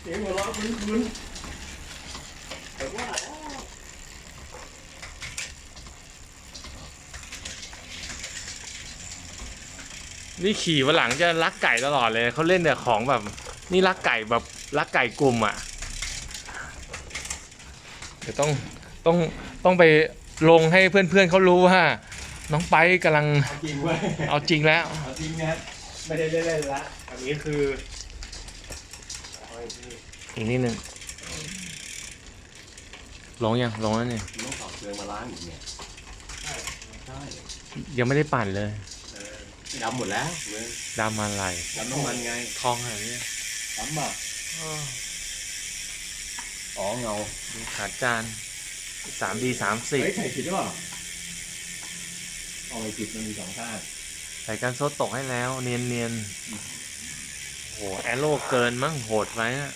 เสียงหัวเราะคุ้นๆแต่ว่าแล้วนี่ขี่วันหลังจะรักไก่ตลอดเลยเขาเล่นแต่ของแบบ นี่รักไก่แบบรักไก่กลุ่มอะเดี๋ยวต้องต้องต้องไปลงให้เพื่อนๆเขารู้ว่า น้องไปกำลังเอาจริงเว้ยเอาจริงแล้วเอาจริงนะไม่ได้เล่นๆละอันนี้คือเอาไอ้นี่อีกนิดนึงลงยังลงแล้วเนี่ยมันต้องถอดเกลือมาล้างอีกเนี่ยใช่ใช่ยังไม่ได้ปั่นเลยเออดำหมดแล้วเลยดำอะไรดำน้ำมันไงทองอะไรเนี่ยดำอะอ๋อเงาดูขาจานสามดีสามสี่เฮ้ยใส่ผิดหรือเปล่าเอาไปผิดมันมีสองข้างใส่กันโซดตกให้แล้ว เนียนเนียนๆ โอ้โหแอโร่เกินมั้งโหดไปอะ